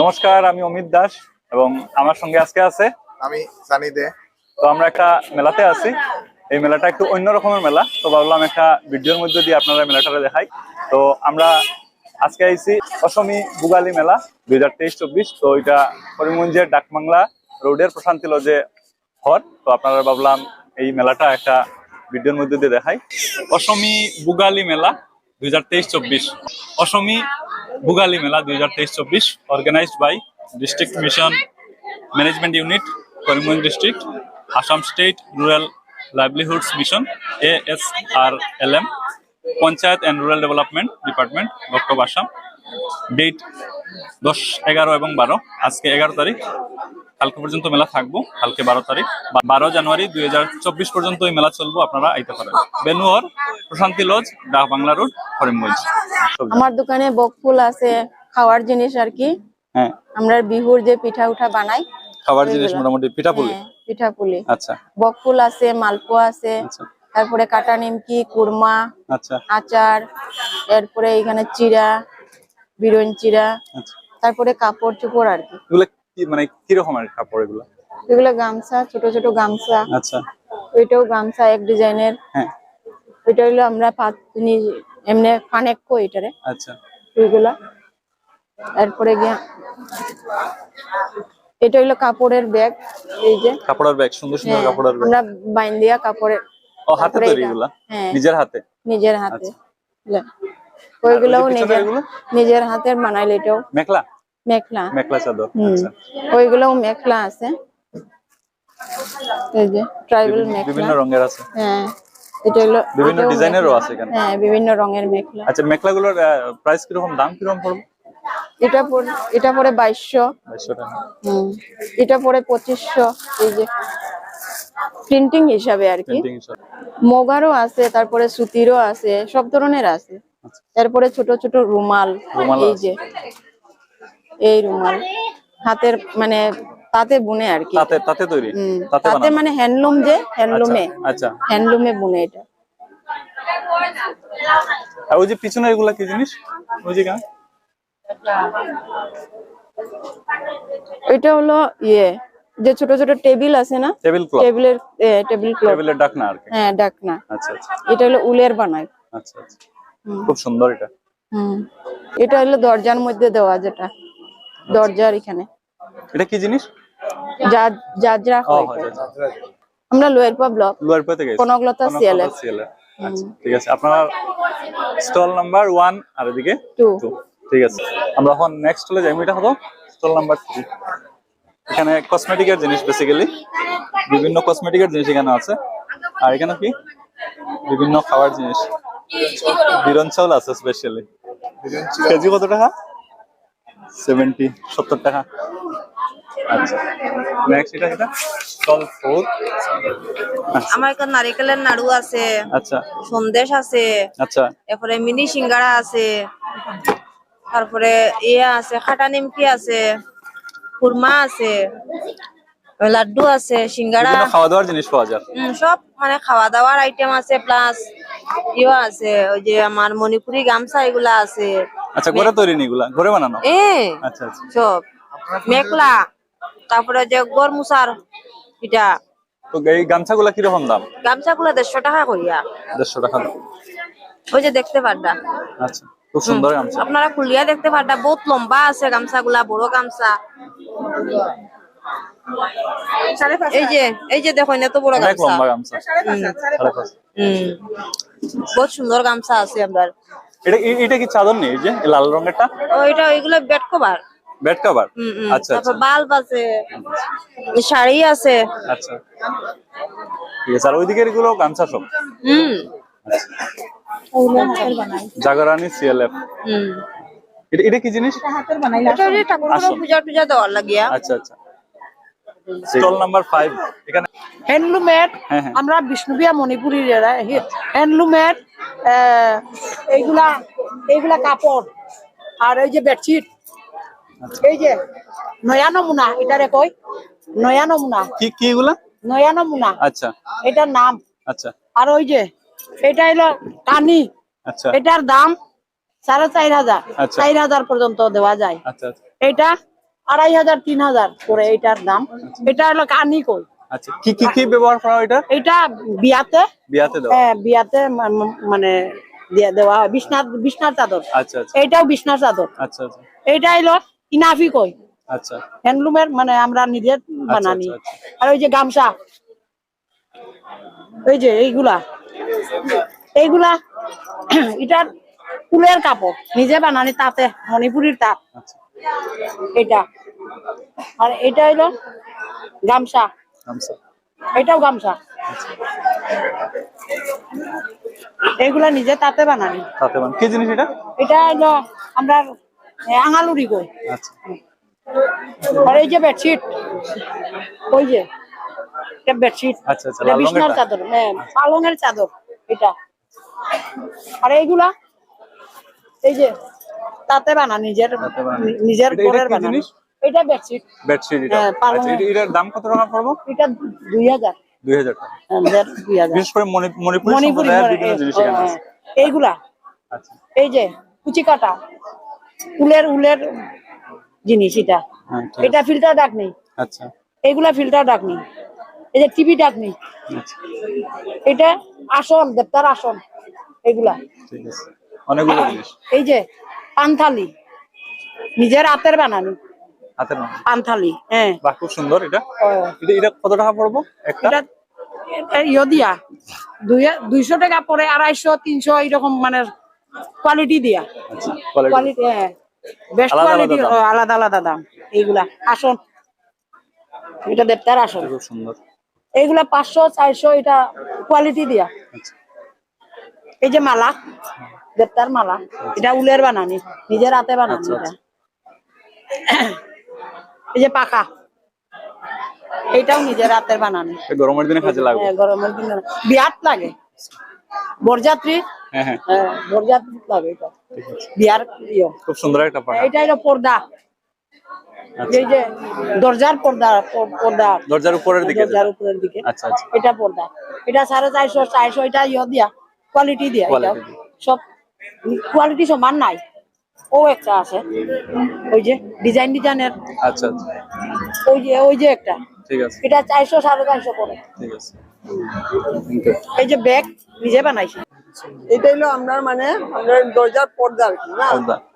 নমস্কার আমি অমিত দাস এবং আমার সঙ্গে আজকে আছে আমি সানি দে। তো আমরা একটা মেলাতে আছি। এই মেলাটা একটু অন্য রকমের মেলা তো ভাবলাম একটা ভিডিওর মধ্যে দিয়ে আপনারা মেলাটা দেখাই। তো আমরা আজকে আইছি অসমী বুগালি মেলা দুই হাজার তেইশ চব্বিশ। তো এটা করিমগঞ্জের ডাকবাংলা রোডের প্রশান্তি লজে হর তো আপনারা ভাবলাম এই মেলাটা একটা ভিডিওর মধ্যে দিয়ে দেখাই। অসমী বুগালি মেলা দুই হাজার তেইশ চব্বিশ। অসমী বুগালি মেলা দুই হাজার তেইশ চব্বিশ organised by district mission management unit Karimganj district Assam state rural livelihoods mission A S R L M panchayat and rural development department বক্তব্য আসাম ডেট দশ, এগারো এবং বারো। আজকে এগারো তারিখ। কালকে পর্যন্ত মেলা থাকব কালকে বারো তারিখ। বারো জানুয়ারি দুই হাজার চব্বিশ পর্যন্ত এই মেলা চলবো আপনারা আইতে পারেন। বেনুয়ার প্রশান্তি লজ ডাক বাংলা রোড করিমগঞ্জ। আমার দোকানে বকফুল আছে খাওয়ার জিনিস আর কি। হ্যাঁ। আমরা বিহুর যে পিঠা উঠা বানাই খাবার জিনিস। মোটামুটি পিঠাপুলি? হ্যাঁ, পিঠাপুলি। আচ্ছা। বকফুল আছে মালপোয়া আছে আচ্ছা। তারপরে কাটা নিমকি কুরমা আচ্ছা। আচার এরপরে এখানে চিড়া বিরন চিড়া আচ্ছা। তারপরে কাপড় চোপড় আর কি। কি মানে কিরকমের কাপড় এগুলো? এগুলো গামছা ছোট ছোট গামছা। আচ্ছা। ওইটাও গামছা এক ডিজাইনের। হ্যাঁ। ওইটা হলো আমরা এমনি ফানেক কো এটারে আচ্ছা। ওইগুলা। তারপরে গিয়া এটা হলো কাপড়ের ব্যাগ এই যে। কাপড়ের ব্যাগ সুন্দর সুন্দর হ্যাঁ, কাপড়ের ব্যাগ। আমরা বাইন দিয়া কাপড়ের ও হাতে তৈরি। এগুলা? হ্যাঁ। নিজের হাতে? নিজের হাতে। আচ্ছা। লে। ওইগুলোও নিজের নিজের হাতের বানাইলে এটাও। মেখলা? মেখলা। মেখলা চাদর আচ্ছা। ওইগুলোও মেখলা আছে। এই যে ট্রাইবাল মেখলা। বিভিন্ন রঙের আছে। হ্যাঁ এটা হলো বিভিন্ন ডিজাইনেরও আছে এখানে। হ্যাঁ বিভিন্ন রঙের মেখলা। আচ্ছা মেখলাগুলোর প্রাইস কীরকম? দাম কীরকম পড়বে? এটা পড়ে এটা পড়ে বাইশশো। বাইশশো টাকা। হুম। এটা পড়ে পঁচিশশো। এই যে প্রিন্টিং হিসাবে আর কি। মোগারও আছে তারপরে সুতিরও আছে সব ধরনের আছে। আচ্ছা। তারপরে ছোট ছোট রুমাল রুমাল এই যে এই রুমাল। হাতের মানে তাতে বুনে আর কি। তাতে তাতে তৈরি? তাতে মানে হ্যান্ডলুম যে হ্যান্ডলুমে আচ্ছা, আচ্ছা। হ্যান্ডলুমে বুনে এটা। আর ওই যে পিছনে এগুলা কি জিনিস? ওই যে কেন? এটা হলো ইয়ে যে ছোট ছোট টেবিল আছে না? Table cloth. টেবিলের টেবিল ক্লথ। টেবিলের ডাকনা আর কি। হ্যাঁ ডাকনা। আচ্ছা আচ্ছা। এটা হলো উলের বানায় আচ্ছা আচ্ছা। খুব সুন্দর এটা। হুম। এটা হলো দরজার মধ্যে দেওয়া যেটা। দরজার এখানে। এটা কি জিনিস? যা- জাজরা হয় আচ্ছা। আমরা লোয়ারপা ব্লক লোয়ার পেতে গেছে কনকলতা CLF আচ্ছা ঠিক আছে। আপনার স্টল নাম্বার ওয়ান আর এদিকে টু। টু। ঠিক আছে। আমরা এখন নেক্সট চলে যাই। এটা হলো স্টল নাম্বার থ্রি। এখানে কসমেটিকের জিনিস বেসিক্যালি বিভিন্ন কসমেটিকের জিনিস এখানে আছে। আর এখানে কি? বিভিন্ন খাবার জিনিস। বিরন চাউল আছে স্পেশালি কেজি কত টাকা? সেভেন্টি সত্তর টাকা। আচ্ছা। নেক্সট এটা এটা স্টল ফোর আমার এখানে নারিকেলের নাড়ু আছে। আচ্ছা। সন্দেশ আছে। আচ্ছা। এরপরে মিনি সিঙ্গারা আছে। তারপরে ইয়ে আছে খাটা নিমকি আছে খুরমা আছে লাড্ডু আছে সিঙ্গারা। খাওয়া দাওয়ার জিনিস পাওয়া যায়। উম, সব মানে খাওয়া দাওয়ার আইটেম আছে প্লাস ইয়ে আছে ওই যে আমার মণিপুরি গামছা এগুলা আছে। আচ্ছা ঘরে তৈরি এগুলা? ঘরে বানানো? এ আচ্ছা আচ্ছা। সব মেঘলা তারপরে যে গরমুসার এটা। তো এই গামছাগুলা কীরকম দাম? গামছা গুলা দেড়শো টাকা করিয়া। দেড়শো টাকা ওই যে দেখতে পারডা আচ্ছা খুব সুন্দর গামছা। আপনারা খুলিয়া দেখতে পারটা বহুত লম্বা আছে গামছা গুলা বড় গামছা। এই যে এই যে দেখো এত বড় গামছা। লম্বা গামছা। সাড়ে পাঁচ। হুম। বহুত সুন্দর গামছা আছে আপনার এটা এটা কি চাদর নেই যে লাল রঙেরটা? ওইটা ওইগুলো বেড কভার। Bed cover? আচ্ছা আচ্ছা। তারপর বাল্ব আছে শাড়ি আছে। আচ্ছা। ঠিক আছে আর ওইদিকে এগুলো গামছা সব? হুম। জাগরানি সিএলএফ হুম। এটা এটা কি জিনিস? এটা ওই যে ঠাকুর আসো। পূজা টুজা দেওয়ার লাগিয়া। আচ্ছা আচ্ছা। স্টল নাম্বার ফাইভ এখানে হ্যান্ডলুমের হ্যাঁ হ্যাঁ। আমরা বিষ্ণুবিয়া মণিপুরি হ্যান্ডলুমের এইগুলা এইগুলা কাপড়। আর এই যে বেডশিট এই যে নয়া নমুনা এটারে কই? নয়া নমুনা। কি কি এগুলা? নয়া নমুনা। আচ্ছা। এটার নাম। আচ্ছা। আর ওই যে এটা হলো কানি। আচ্ছা। এটার দাম সাড়ে চার হাজার। আচ্ছা। চার হাজার পর্যন্ত দেওয়া যায়। আচ্ছা আচ্ছা। এটা আড়াই হাজার তিন হাজার করে এটার দাম। এটা হলো কানি কই? আচ্ছা কি কি কি ব্যবহার করা এটা? এটা বিয়াতে বিয়াতে দেওয়া। হ্যাঁ বিয়াতে মানে দিয়ে দেওয়া হয়। বিছনার বিছনার চাদর। আচ্ছা আচ্ছা। এইটাও বিছনার চাদর। আচ্ছা আচ্ছা। এইটা হলো ইনাফি কই। আচ্ছা। হ্যান্ডলুমের মানে আমরা নিজের বানানি। আচ্ছা, আর ওই যে গামছা। ওই যে এইগুলা। এইগুলা এটার ফুলের কাপড়। নিজে বানানি তাতে মণিপুরির তাঁত। আচ্ছা। এটা। আর এটা হলো গামছা। গামছা। এটাও গামছা? এইগুলা নিজে তাতে বানানি। তাতে বান কি জিনিস এটা? এটা হলো আমরা আঙালুরি কই আচ্ছা। আর এই যে বেডশিট ওই যে এটা বেডশিট। আচ্ছা, আচ্ছা, বিছনার চাদর হ্যাঁ পালঙের চাদর এটা। আর এইগুলা এই যে তাতে বানা নিজের বানানো। নিজের ঘরের বানানো? এটা বেডশিট। বেডশিট এটা। হ্যাঁ, আচ্ছা এটার দাম কত টাকা পড়ব? এটা দুই হাজার। দুই হাজার টাকা। আমাদের দুই হাজার। বিশেষ করে মণি- মণিপুরি মণিপুরি সম্প্রদায়ের বিভিন্ন জিনিস এখানে আছে। হ্যাঁ, এইগুলা। আচ্ছা। এই যে কুচি কাটা। উলের উলের জিনিস এটা। হ্যাঁ এটা ফিল্টার ডাক নেই। আচ্ছা। এইগুলা ফিল্টার ডাক নেই। এই যে টিভি ডাক নেই। আচ্ছা। এটা আসন দেবতার আসন এগুলা। ঠিক আছে। অনেকগুলো জিনিস। এই যে পানথালি। নিজের হাতের বানানি। হাতে না পানথালি হ্যাঁ। বাহ খুব সুন্দর এটা। এটা এটা কত টাকা পড়ব? একটা? এটা ইয়ে দিয়া দুইশো টাকা পরে আড়াইশো তিনশো এইরকম মানে কোয়ালিটি দিয়া। আচ্ছা কোয়ালিটি হ্যাঁ। বেস্ট কোয়ালিটি আলাদা আলাদা দাম। এইগুলা আসন। এটা দেবতার আসন। খুব সুন্দর। এইগুলা পাঁচশো চারশো এটা কোয়ালিটি দিয়া। আচ্ছা। এই যে মালা দেবতার মালা এটা উলের বানানি নিজের হাতে বানানি আচ্ছা, এটা। এই যে পাখা। এটাও নিজের হাতের বানানি। গরমের দিনে কাজে লাগবে। হ্যাঁ, গরমের দিনে বিয়াত লাগে। বরযাত্রী হ্যাঁ হ্যাঁ। বরযাত্রী লাগে এটা। বিয়ার ইয়ে। খুব সুন্দর একটা পাখা। এটা হলো পর্দা। আচ্ছা। এই যে দরজার পর্দা পর্দা। দরজার উপরের দিকে দরজার উপরের দিকে। আচ্ছা আচ্ছা। এটা পর্দা। এটা সাড়ে চারশো চারশো এটা ইয়ে দিয়া। কোয়ালিটি দিয়া। সব কোয়ালিটি সমান নাই। ও একটা আছে। ওই যে ডিজাইন ডিজাইনের আচ্ছা আচ্ছা। ওই যে ওই যে একটা। ঠিক আছে। এটা চারশো সাড়ে চারশো করে। ঠিক আছে। এই যে ব্যাগ নিজে বানাইছি। এটা হলো আমরা মানে আমরা দরজার পর্দা আর কি না?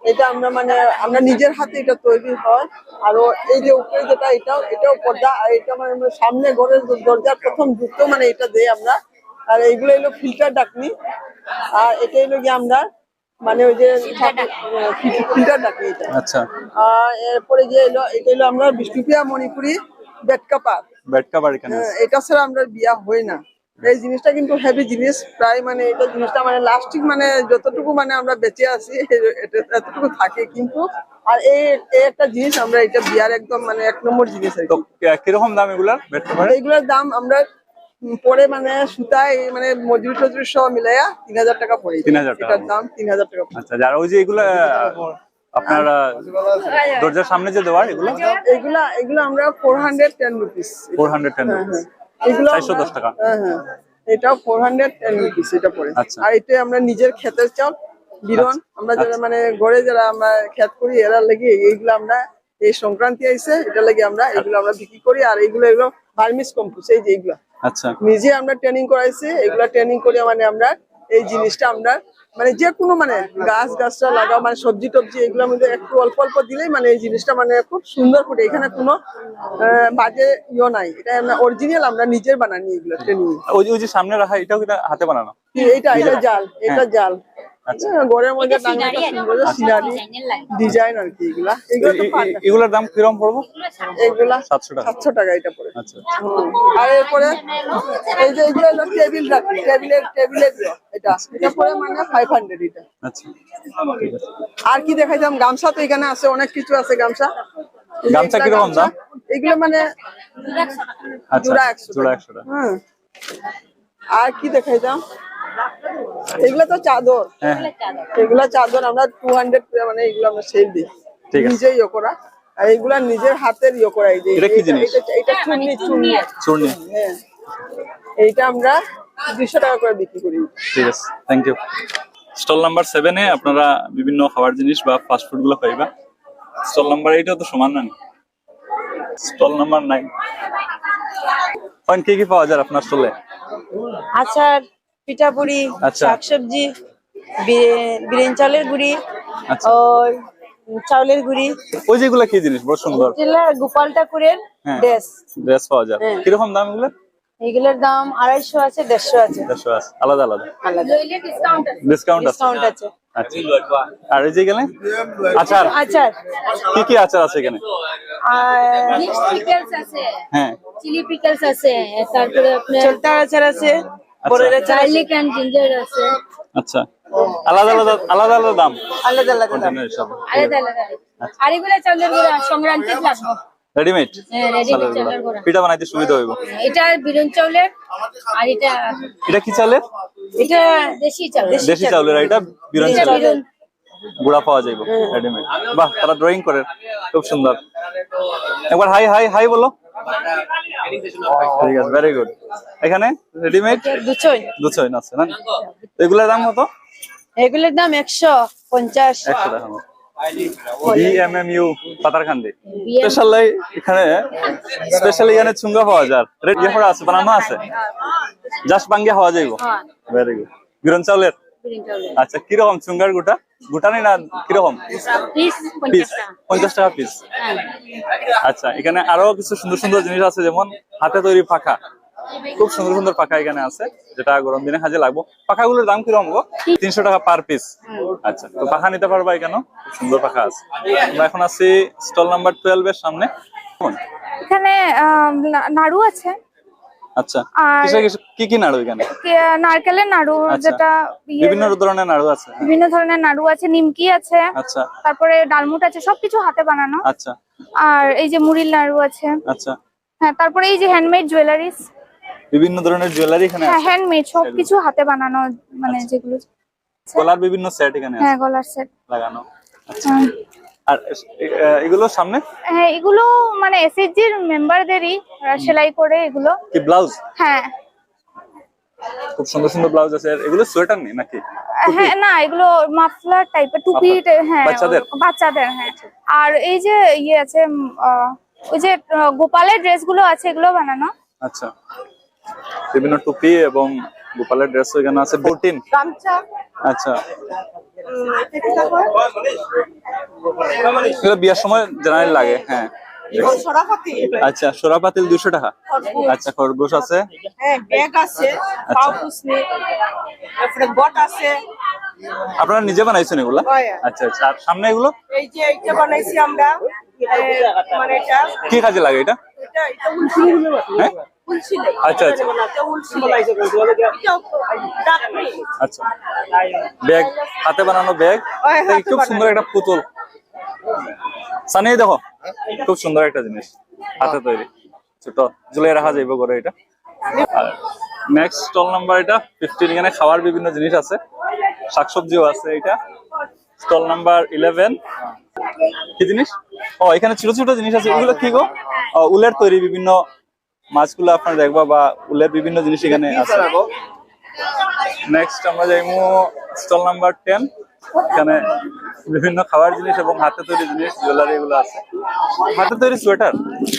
এটা আমরা মানে আমরা নিজের হাতে এটা তৈরি হয়। আর এই যে উপরে যেটা এটাও এটাও পর্দা। আর এটা মানে আমরা সামনে ঘরের দরজার প্রথম যুক্ত মানে এটা দেই আমরা। আর এইগুলো হলো ফিল্টার ডাকনি। আর এটা হলো গিয়ে আমরা মানে ওই যে ফিল্টার ডাকনি এটা। আচ্ছা আর এরপরে যে এলো এটা হলো আমরা Bishnupriya Manipuri bed cover bed cover এখানে হ্যাঁ, এটা ছাড়া আমরা বিয়া হয় না। এই জিনিসটা কিন্তু হেভি জিনিস প্রায় মানে এটা জিনিসটা মানে লাস্টিক মানে যতটুকু মানে আমরা বেঁচে আছি এটা এতটুকু থাকে কিন্তু। আর এই একটা জিনিস আমরা এটা বিয়ার একদম মানে এক নম্বর জিনিস কীরকম দাম এগুলার এইগুলোর দাম আমরা পরে মানে সুতায় মানে মজুরি টজুরি সহ মিলাইয়া তিন হাজার টাকা পড়ে তিন হাজার টাকার দাম তিন হাজার টাকা আচ্ছা যারা ওই যে এগুলা আপনার দরজার সামনে যে দেওয়ার এগুলো? এগুলা এগুলো আমরা four hundred ten rupees four hundred ten এগুলো চারশো দশ টাকা। হ্যাঁ হ্যাঁ। এটাও ফোর হান্ড্রেড টেন রুপিস এটা পড়ে। আচ্ছা। আর এটা আমরা নিজের ক্ষেতের চাল বিরন আমরা যারা মানে ঘরে যারা আমরা ক্ষেত করি এরা লেগে এইগুলো আমরা এই সংক্রান্তি আইছে এটা লেগে আমরা এগুলো আমরা বিক্রি করি আর এইগুলো এগুলো ভার্মিস কম্পোজ এই যে এইগুলা আচ্ছা। নিজে আমরা ট্রেনিং করাইছি এগুলা ট্রেনিং করে মানে আমরা এই জিনিসটা আমরা মানে যে কোনো মানে গাছ গাছটা লাগাও মানে সবজি টবজি এগুলোর মধ্যে একটু অল্প অল্প দিলেই মানে এই জিনিসটা মানে খুব সুন্দর করে এখানে কোনো বাজে ইয়ে নাই। এটা আমরা অরিজিনাল আমরা নিজের বানানি এগুলো ট্রেনিং ওই যে- ওই যে সামনে রাখা এটাও হাতে বানানো? এটা জাল এটা জাল আচ্ছা। হ্যাঁ, ঘরের মধ্যে সিনারি ডিজাইন আর কি এগুলা। এগুলার দাম কীরকম পড়ব? এগুলা সাতশো। টাকা। সাতশো টাকা এটা পড়ে। আচ্ছা। আর এরপরে এই যে এগুলো হলো টেবিল রাখি টেবিলের টেবিলের এটা। এটা পরে মানে ফাইভ হান্ড্রেড এটা। আচ্ছা। আর কি দেখাইতাম? গামছা তো এখানে আছে অনেক কিছু আছে গামছা। গামছা এগুলা কীরকম দাম? এগুলো মানে আচ্ছা জোড়া একশো জোড়া টাকা। একশো টাকা। হ্যাঁ আর কি দেখাইতাম? এগুলো তো চাদর। হ্যাঁ। এগুলা চাদর আমরা টু হান্ড্রেড মানে এগুলো আমরা সেল দিই। নিজেই ইয়ে করা আর এগুলা নিজের হাতের ইয়ে করা এই যে এটা চুন্নি চুন্নি হ্যাঁ। এইটা আমরা দুইশো টাকা করে বিক্রি করি। ঠিক আছে থ্যাংক ইউ স্টল নাম্বার সেভেনে আপনারা বিভিন্ন খাবার জিনিস বা ফাস্ট ফুডগুলো পাইবা। স্টল নাম্বার এইটা তো সমান না স্টল নাম্বার নাইন কি কি পাওয়া যায় আপনার স্টলে আচার পিঠাপুরি আচ্ছা। শাকসবজি বি- বিরিয়ানি চাউলের গুড়ি আচ্ছা। ওই চাউলের গুড়ি। ওই যেগুলো কি জিনিস বড় সুন্দর? জেলা গোপাল ঠাকুরের হ্যাঁ। ড্রেস। ড্রেস পাওয়া যায়। হ্যাঁ। কীরকম দাম এগুলো? এগুলোর দাম আড়াইশো আছে দেড়শো আছে। দেড়শো আছে। আলাদা আলাদা? আলাদা। ডিসকাউন্ট আছে। ডিসকাউন্ট আছে। আচ্ছা। আর এই যে গেলে আচার। আচার। কি কি আচার আছে এখানে? আর মিক্সড পিকলস আছে। হ্যাঁ। চিলি পিকলস আছে। তারপরে আপনার চলতার আচার আছে। বড়ের আচার আছে। গার্লিক এন্ড জিঞ্জার আছে। আচ্ছা। আলাদা আলাদা আলাদা আলাদা দাম? আলাদা আলাদা দাম। আলাদা আলাদা আর এগুলো চাউলের গুঁড়া সংক্রান্তি লাগবে। রেডিমেড হ্যাঁ রেডিমেড চাউলের গুঁড়া। পিঠা বানাইতে সুবিধা হইব। এটা চাউলের আর এটা এটা কি এটা দেশি চাউল দেশি চাউলের এটা বিরান এটা গুড়া পাওয়া যাইব। রেডিমেড বাহ তারা ড্রয়িং করে। খুব সুন্দর। একবার হাই হাই হাই বলো। ঠিক আছে ভেরি গুড এখানে রেডিমেড আছে না? এগুলোর দাম কত? এগুলোর দাম টাকা বিএমএমইউ স্পেশাল এখানে স্পেশাল এখানে চুঙ্গা পাওয়া যায়। রেড ইয়ে আছে বানানো আছে? জাস্ট বাঙ্গে হওয়া যাইব। ভেরি গুড চাউলের? চাউলের। আচ্ছা কীরকম চুঙ্গার গোটা? গোটা না কীরকম? পিস পঞ্চাশ টাকা। পিস। হ্যাঁ। আচ্ছা এখানে আরও কিছু সুন্দর সুন্দর জিনিস আছে যেমন হাতে তৈরি পাখা। খুব সুন্দর সুন্দর পাখা এখানে আছে যেটা গরম দিনে কাজে লাগবো। পাখাগুলোর দাম কীরকম গো? তিনশো টাকা পার পিস। আচ্ছা তো পাখা নিতে পারবা এখানে? সুন্দর পাখা আছে। আমরা এখন আছি স্টল নাম্বার টুয়েলভ এর সামনে। এখানে নাড়ু আছে। আচ্ছা আর- কিসে কিসে- কি কি নাড়ু এখানে? নারকেলের নাড়ু আচ্ছা। যেটা ইয়ে- বিভিন্ন ধরনের নাড়ু আছে। বিভিন্ন ধরনের নাড়ু আছে নিমকি আছে আচ্ছা। তারপরে ডালমুট আছে সবকিছু হাতে বানানো। আচ্ছা। আর এই যে মুড়ির নাড়ু আছে। আচ্ছা। হ্যাঁ তারপরে এই যে হ্যান্ডমেড জুয়েলারিস বিভিন্ন ধরনের জুয়েলারি এখানে হ্যাঁ হ্যান্ডমেড সবকিছু হাতে বানানো মানে যেগুলো কলার বিভিন্ন সেট এখানে হ্যাঁ গলার সেট লাগানো। আচ্ছা। আর এগুলো সামনে? হ্যাঁ এগুলো মানে এসএসজির মেম্বারদেরই ওরা সেলাই করে এগুলো। কি ব্লাউজ? হ্যাঁ। খুব সুন্দর সুন্দর ব্লাউজ আছে। আর এগুলো সোয়েটার নেই নাকি? হ্যাঁ না এগুলো মাফলার টাইপের টুপি হ্যাঁ বাচ্চাদের? বাচ্চাদের হ্যাঁ। আর এই যে ইয়ে আছে আহ, ওই যে গোপালের ড্রেসগুলো আছে এগুলো বানানো। আচ্ছা। বিভিন্ন টুপি এবং গোপালের ড্রেস এখানে আছে। ফোরটিন গামছা আচ্ছা। এগুলো বিয়ার সময় জেনারেল লাগে হ্যাঁ। আচ্ছা সোরা পাতিল দুশো টাকা আচ্ছা খরগোশ আছে। হ্যাঁ আচ্ছা। আছে। আপনারা নিজে বানাইছেন এগুলা। আচ্ছা আচ্ছা। আর সামনে এগুলো? এই যে এইটা বানাইছি আমরা মানে এটা। কি কাজে লাগে এটা? হ্যাঁ? উলসিলে আচ্ছা আচ্ছা। আচ্ছা। ব্যাগ হাতে বানানো ব্যাগ। খুব সুন্দর একটা পুতুল। সানি দেখো খুব সুন্দর একটা জিনিস হাতে তৈরি। ছোট ঝুলিয়ে রাখা যাইব করে এটা। নেক্সট স্টল নাম্বার এটা ফিফটিন এখানে খাওয়ার বিভিন্ন জিনিস আছে। শাকসবজিও আছে এটা। স্টল নাম্বার ইলেভেন কি জিনিস? ও এখানে ছোট ছোট জিনিস আছে। এগুলো কি গো? উলের তৈরি বিভিন্ন মাছগুলো আপনারা দেখবা বা উলের বিভিন্ন জিনিস এখানে আছে। নেক্সট আমরা যাইমু স্টল নাম্বার টেন এখানে বিভিন্ন খাবার জিনিস এবং হাতে তৈরি জিনিস জুয়েলারি এগুলো আছে। হাতে তৈরি সোয়েটার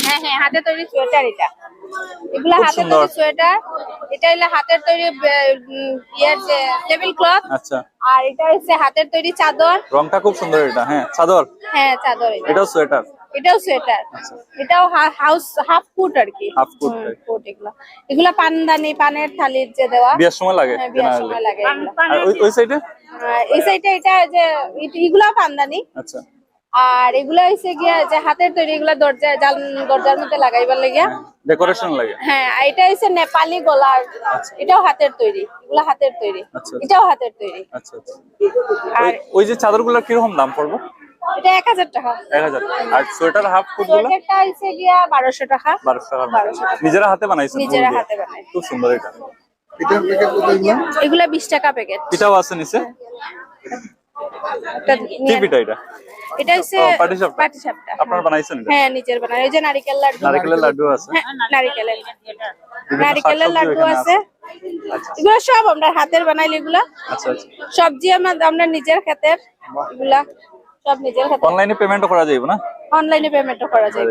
হ্যাঁ হ্যাঁ হাতে তৈরি সোয়েটার এটা। এগুলো হাতে তৈরি সোয়েটার এটা হলো হাতের তৈরি ইয়ার যে টেবিল ক্লথ আচ্ছা। আর এটা হচ্ছে হাতের তৈরি চাদর। রংটা খুব সুন্দর এটা হ্যাঁ চাদর। হ্যাঁ চাদর এটা। এটাও সোয়েটার এটাও সোয়েটার এটাও হাউস হাফ ফুট আর কি। Half right. ফুট এগুলো। এগুলো পানদানি পানের থালির যে দেওয়া। বিয়ের সময় লাগে হ্যাঁ, বিয়ের সময় লাগে। আর ওই- ওই সাইডে এই সাইডে এটা যে এগুলো পানদানি আচ্ছা। আর এগুলা হচ্ছে গিয়া যে হাতের তৈরি এগুলা দরজা জাল দরজার মধ্যে লাগাইবার লাগিয়া। ডেকোরেশন লাগে। হ্যাঁ আর এটা হচ্ছে নেপালি গলার। এটাও হাতের তৈরি এগুলা হাতের তৈরি। আচ্ছা। এটাও হাতের তৈরি। আচ্ছা আচ্ছা। আর ওই- যে চাদরগুলোর কীরকম দাম পড়ব? এটা এক হাজার টাকা। আর সোয়েটার হাফ সোয়েটারটা গিয়া টাকা। বারোশো টাকার মতো। বারোশো টাকা। নিজেরা হাতে বানাইছেন নিজেরা। হাতে বানাই। খুব সুন্দর এটা। এগুলা বিশ টাকা প্যাকেট পিঠাও আছে নিচে? কি পিঠা এটা? এটা হচ্ছে আপনারা বানাইছেন হ্যাঁ নিচের বানাই। এই যে নারিকেল লাড্ডু নারকেলের লাড্ডু আছে? হ্যাঁ নারিকেলের। বিভিন্ন নারিকেলের লাড্ডু আছে। এগুলো সব আমরা হাতের বানাইলি এগুলা। আচ্ছা আচ্ছা। সবজি আমার আমরা নিজের ক্ষেতের এগুলা। সব নিজের হাতে। অনলাইনে পেমেন্টও করা যাইব না? অনলাইনে পেমেন্টও করা যায়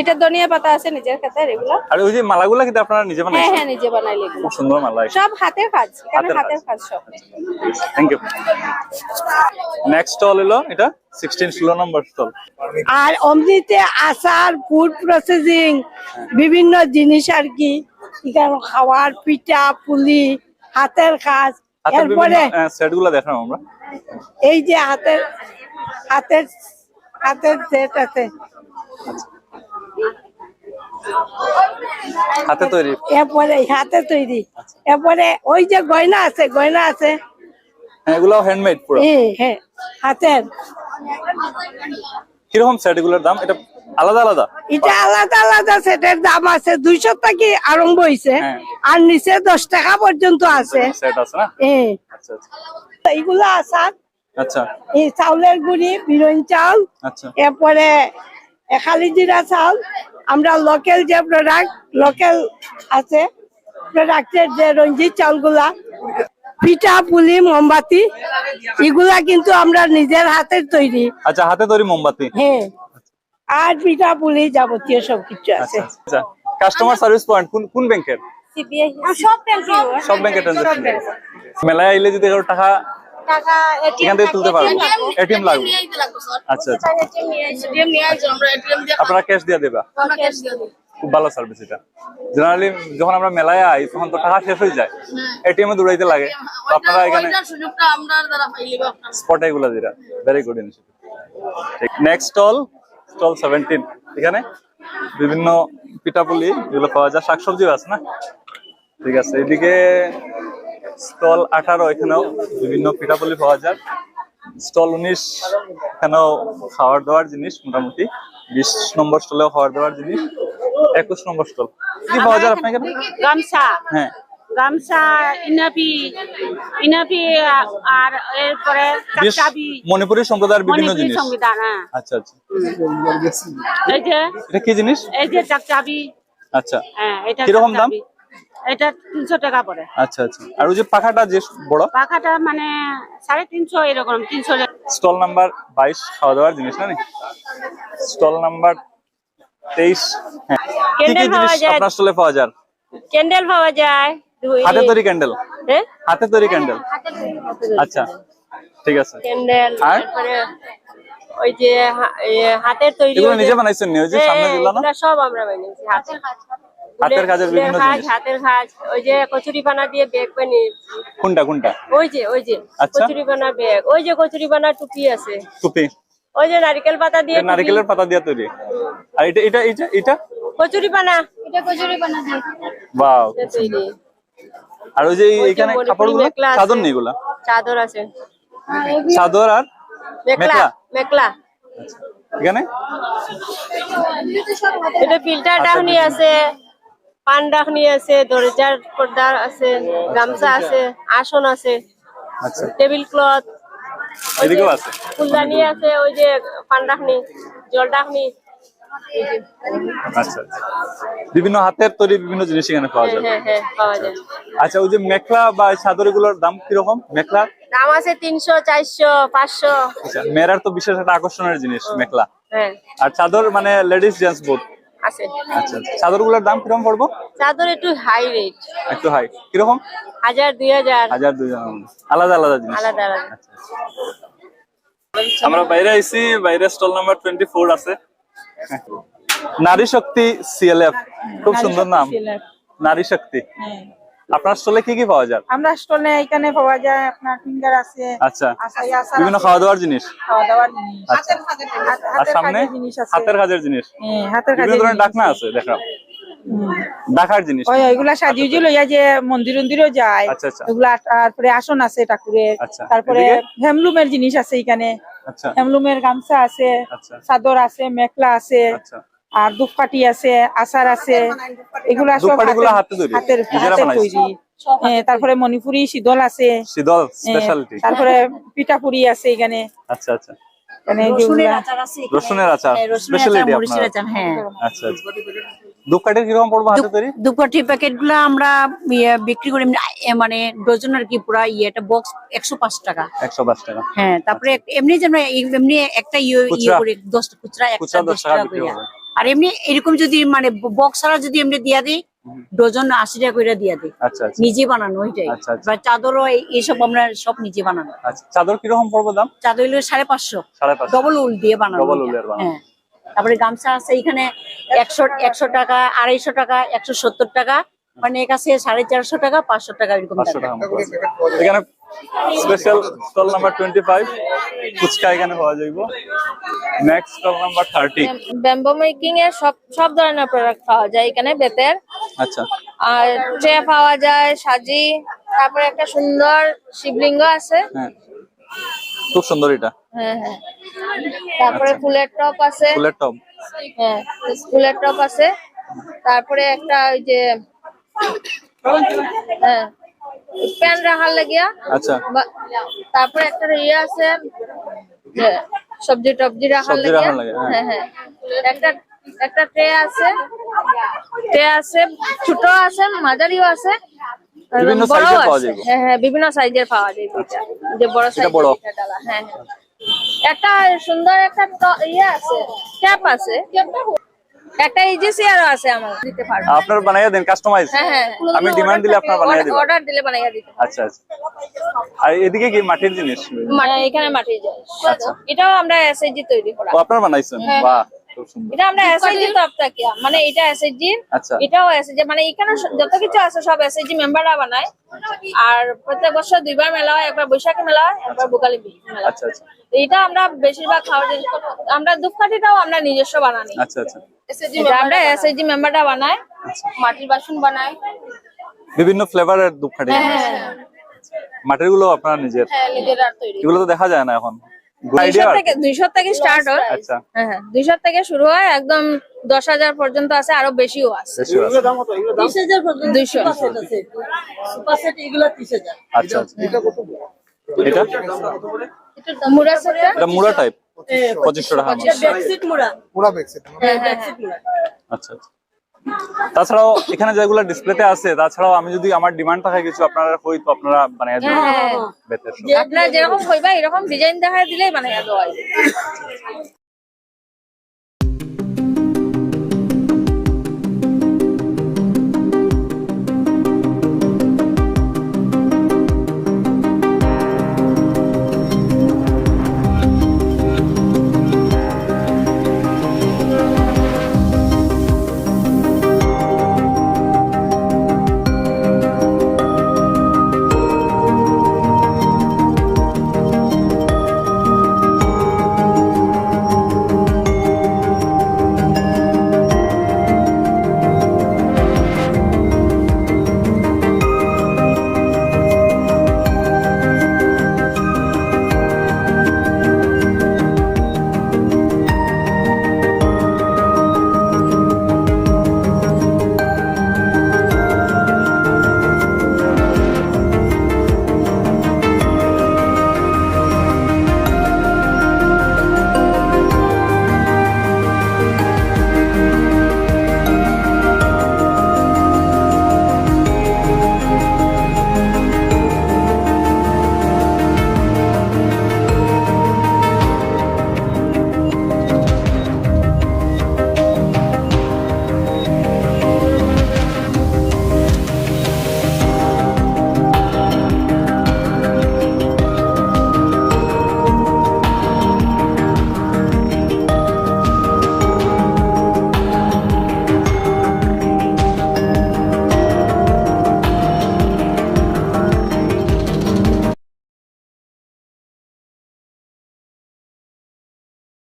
এটা ধনিয়া পাতা আছে নিজের খাতে এগুলো আর ওই যে মালাগুলা কিন্তু আপনারা নিজে হ্যাঁ বানাইছেন? হ্যাঁ নিজে খুব সুন্দর মালা সব হাতের কাজ এখানে হাতের কাজ। সব। থ্যাংক ইউ নেক্সট স্টল হলো এটা সিক্সটিন ষোলো নম্বর স্টল আর অমৃতে আচার ফুড প্রসেসিং বিভিন্ন জিনিস আর কি। এখানে খাওয়ার পিঠা পুলি হাতের কাজ। এরপরে সেটগুলা আমরা। এই যে হাতের হাতের হাতের সেট আছে। হাতে তৈরি? এরপরে হাতে তৈরি। এরপরে ওই যে গয়না আছে গয়না আছে। হ্যাঁ এগুলো হ্যান্ডমেড পুরো? এই হ্যাঁ হাতের। কীরকম সেট এগুলোর দাম? এটা আলাদা আলাদা? এটা আলাদা আলাদা সেটের দাম আছে। দুইশো থেকে আরম্ভ হয়েছে হ্যাঁ। আর নিচে দশ টাকা পর্যন্ত আছে। সেট আছে না? হ্যাঁ। আচ্ছা আচ্ছা। এইগুলো আসার। আচ্ছা। এই চাউলের গুড়ি বিরন চাউল আচ্ছা। এরপরে খালি জিরা চাউল। আমরা লোকাল যে প্রোডাক্ট লোকাল আছে প্রোডাক্টের যে রঞ্জিত চাউলগুলা পিঠা পুলি মোমবাতি এগুলা কিন্তু আমরা নিজের হাতের তৈরি। আচ্ছা হাতে তৈরি মোমবাতি? হ্যাঁ। আর পিঠা পুলি যাবতীয় সব কিছু আছে কাস্টমার সার্ভিস পয়েন্ট কোন কোন ব্যাংকের সব ব্যাংকে সব ট্রানজাকশন মেলায় আইলে যদি কারও টাকা টাকা এখান থেকে তুলতে পারব। এটিএম লাগবে। আচ্ছা আচ্ছা। আপনারা ক্যাশ দিয়ে দেবা। খুব ভালো সার্ভিস এটা। জেনারেলি যখন আমরা মেলায় আই তখন তো টাকা শেষ হয়ে যায়। এটিএম এ দৌড়াইতে লাগে। তো আপনারা এখানে স্পটে এগুলো দিরা। Very good initiative next stall stall seventeen এখানে? বিভিন্ন পিঠাপুলি এগুলো পাওয়া যায়। শাকসবজিও আছে না? ঠিক আছে এদিকে স্টল আঠারো এখানেও বিভিন্ন পিঠাপুলি পাওয়া যায়। স্টল উনিশ এখানেও খাওয়ার দাওয়ার জিনিস মোটামুটি। বিশ নম্বর স্টলেও খাওয়ার দাওয়ার জিনিস। একুশ নম্বর স্টল। কি পাওয়া যায় আপনাকে? গামছা হ্যাঁ। গামছা ইনাপি ইনাপি আর এরপরে চাবি মণিপুরি সম্প্রদায়ের বিভিন্ন জিনিস। সংবিধান হ্যাঁ। আচ্ছা আচ্ছা। এই যে এটা কি জিনিস? এই যে চাকচাবি আচ্ছা। হ্যাঁ এটা কীরকম দাম? এটা তিনশো টাকা পড়ে। আচ্ছা আচ্ছা। আর ওই যে পাখাটা যে বড়? পাখাটা মানে সাড়ে তিনশো এরকম তিনশো স্টল নাম্বার বাইশ খাওয়া দাওয়ার জিনিস না স্টল নাম্বার তেইশ হ্যাঁ। কি কি জিনিস পাওয়া যায়। আপনার স্টলে পাওয়া যায়? ক্যান্ডেল পাওয়া যায়। হাতে তৈরি ক্যান্ডেল হ্যাঁ? হাতে তৈরি ক্যান্ডেল আচ্ছা ঠিক আছে। ক্যান্ডেল? তারপরে ওই যে হাতের তৈরি এগুলো নিজে বানাইছেন ওই যে সামনে হ্যাঁ, দিলা না? সব আমরা বানিয়েছি হাতের হাতের কাজের বিভিন্ন জিনিস। হাতের কাজ ওই যে কচুরি পানা দিয়ে ব্যাগ বানিয়েছি। কোনটা কোনটা? ওই যে ওই যে। কচুরি পানা ব্যাগ ওই যে কচুরি পানা টুপি আছে। টুপি। ওই যে নারকেল পাতা দিয়ে নারকেলের পাতা দিয়ে তৈরি। আর এটা এটা এটা? এটা কচুরি পানা এটা কচুরি বানা দিয়ে বাও এটা তৈরি। আর ওই যে এখানে কাপড়গুলো। চাদর নেই এগুলা চাদর আছে। চাদর আর মেখলা মেখলা? মেখলা। এখানে? এটা ফিল্টার আচ্ছা, ডাকনি আছে পান ডাকনি আছে দরজার পর্দা আছে গামছা আছে আসন আছে আচ্ছা। টেবিল ক্লথ এদিকেও আছে। ফুলদানি আছে ওই যে পান ডাকনি জল ডাকনি আচ্ছা আচ্ছা। বিভিন্ন হাতের তৈরি বিভিন্ন জিনিস এখানে পাওয়া হ্যাঁ যায়। হ্যাঁ হ্যাঁ পাওয়া যায়। আচ্ছা ওই যে মেখলা বা চাদর এগুলোর দাম কীরকম? মেখলা? দাম আছে তিনশো চারশো পাঁচশো। আচ্ছা মেয়েরার তো বিশেষ একটা আকর্ষণের জিনিস মেখলা। হ্যাঁ। আর চাদর মানে লেডিস জেন্টস বোথ আছে। আচ্ছা চাদরগুলোর দাম কীরকম পড়ব? চাদর একটু হাই রেট একটু হাই কীরকম? হাজার দুই হাজার। হাজার দুই আলাদা আলাদা জিনিস। আলাদা আলাদা। আচ্ছা, আমরা বাইরে আইছি বাইরে স্টল নাম্বার টোয়েন্টি ফোর আছে। নারী শক্তি সিএলএফ খুব সুন্দর নাম। নারী শক্তি। আপনার স্টলে কি কি পাওয়া যায়? আমরা স্টলে এখানে পাওয়া যায় আপনার ফিঙ্গার আছে আচ্ছা। বিভিন্ন খাওয়া দাওয়ার জিনিস? খাওয়া দাওয়ার জিনিস। আচ্ছা। হাত- আর হাতের সামনে? কাজের জিনিস হাতের কাজের জিনিস? হ্যাঁ, হাতের বিভিন্ন কাজের ধরনের ডাকনা আছে। দেখা ডাকার জিনিস। ওই এগুলা সাজিয়ে লইয়া যে মন্দির মন্দিরও যায় আচ্ছা, আচ্ছা। এগুলা তারপরে আসন আছে ঠাকুরের। আচ্ছা, তারপরে? হ্যামলুমের জিনিস আছে এখানে। আচ্ছা। হ্যামলুমের গামছা আছে আচ্ছা। চাদর আছে মেখলা আছে আচ্ছা। আর ধূপকাঠি আছে আচার আছে এগুলা সব হাতের- তৈরি? হাতের হ্যাঁ, তারপরে মণিপুরি শীতল আছে। শীতল হ্যাঁ, স্পেশালিটি তারপরে পিঠাপুরি আছে এখানে। আচ্ছা আচ্ছা। এখানে যেগুলা- রসুনের আচার স্পেশালিটি আপনার। আচ্ছা আচ্ছা। ধূপকাঠির কীরকম পড়ব হাতে তৈরি? দুপাটি প্যাকেটগুলা আমরা ইয়ে বিক্রি করি মানে ডজন আর কি পুরা ইয়েটা বক্স একশো পাঁচ টাকা। একশো পাঁচ টাকা। হ্যাঁ তারপরে এক- এমনি যেন এমনি একটা ইয়ে ইয়ে? করে দশ খুচরা একটা দশ টাকা আর এমনি এরকম যদি মানে বক্স ছাড়া যদি এমনি দিয়া দিই ডজন আশি টাকা করে দিয়া দিই। আচ্ছা আচ্ছা। নিজে বানানো ওইটাই। আচ্ছা, আচ্ছা। বা চাদরও এইসব আমরা সব নিজে বানানো। আচ্ছা চাদর কীরকম পড়ব দাম? চাদর সাড়ে পাঁচশো। সাড়ে পাঁচশো। ডবল উল দিয়ে বানানো এটা। উলের বানানো। তারপরে গামছা আছে এখানে একশো একশো টাকা আড়াইশো টাকা একশো সত্তর টাকা। মানে এক আছে সাড়ে চারশো টাকা পাঁচশো টাকা এরকম পাঁচশো টাকা টাকা এখানে special stall number twenty five fuchka এখানে পাওয়া যাইব। Next stall number thirty bamboo making এর সব সব ধরনের প্রোডাক্ট পাওয়া যায় এখানে বেতের। আচ্ছা। আর ট্রে পাওয়া যায় সাজি। তারপরে একটা সুন্দর শিবলিঙ্গ আছে। হ্যাঁ। খুব সুন্দর এটা। হ্যাঁ হ্যাঁ। তারপরে ফুলের টপ আছে। ফুলের টপ। হ্যাঁ ফুলের টপ আছে। তারপরে একটা ওই যে হ্যাঁ প্যান রাখার লাগিয়া। আচ্ছা। তারপরে একটা ইয়ে আছে সবজি টবজি রাখার লাগিয়া হ্যাঁ। হ্যাঁ। হ্যাঁ। একটা একটা ট্রে আছে। ট্রে আছে ছোট আছে মাঝারিও আছে। বিভিন্ন এর পাওয়া। যাবে। হ্যাঁ হ্যাঁ বিভিন্ন সাইজের পাওয়া যায় যে বড় সাইজের। ডালা। হ্যাঁ হ্যাঁ। একটা সুন্দর একটা ইয়ে আছে ক্যাপ আছে। একটা ইজি চেয়ারও আছে আমার দিতে পারব। আপনার বানাইয়া দেন কাস্টমাইজ হ্যাঁ হ্যাঁ আমি ডিমান্ড দিলে আপনার বানাইয়া দিবেন। অর্ডার দিলে বানাইয়া দিতে আচ্ছা আচ্ছা। আর এদিকে কি মাটির জিনিস? মাটি এখানে মাটি যায় এটাও আমরা এসএইচজি তৈরি করা। আপনার বানাইছেন? বাহ। খুব সুন্দর। এটা আমরা এসএইচজি তরফ থেকে মানে এটা এসএইচজি আচ্ছা। এটাও এসএইচজি মানে এখানে যত কিছু আছে সব এসএইচজি মেম্বাররা বানায়। আর প্রত্যেক বছর দুইবার মেলা হয় একবার বৈশাখী মেলা হয় একবার ভোগালী মেলা আচ্ছা আচ্ছা। এটা আমরা বেশিরভাগ খাওয়ার জিনিস আমরা ধূপকাঠিটাও আমরা নিজস্ব বানানি। আচ্ছা আচ্ছা। আমরা এসএইচজি মেম্বাররা বানায়। মাটির বাসন বানায়। বিভিন্ন ফ্লেভারের ধূপকাঠি মাটিরগুলো আপনার নিজের হ্যাঁ নিজেরা তৈরি এগুলো তো দেখা যায় না এখন। দুইশো থেকে স্টার্ট হয়। আচ্ছা। হ্যাঁ হ্যাঁ। দুইশো থেকে শুরু হয় একদম দশ হাজার পর্যন্ত আছে আরও বেশিও আছে। দুইশো। আচ্ছা। এটা মুড়া এটা মুড়া টাইপ পঁচিশশো টাকা। হ্যাঁ হ্যাঁ হ্যাঁ। আচ্ছা আচ্ছা। তাছাড়াও এখানে যেগুলো ডিসপ্লেতে আছে তাছাড়াও আমি যদি আমার ডিমান্ড থাকে কিছু আপনারা হয়তো আপনারা বানিয়ে দেবেন। হ্যাঁ, হ্যাঁ। আপনারা যেরকম কইবা এরকম ডিজাইন দেখায় দিলেই বানাইয়া দেওয়া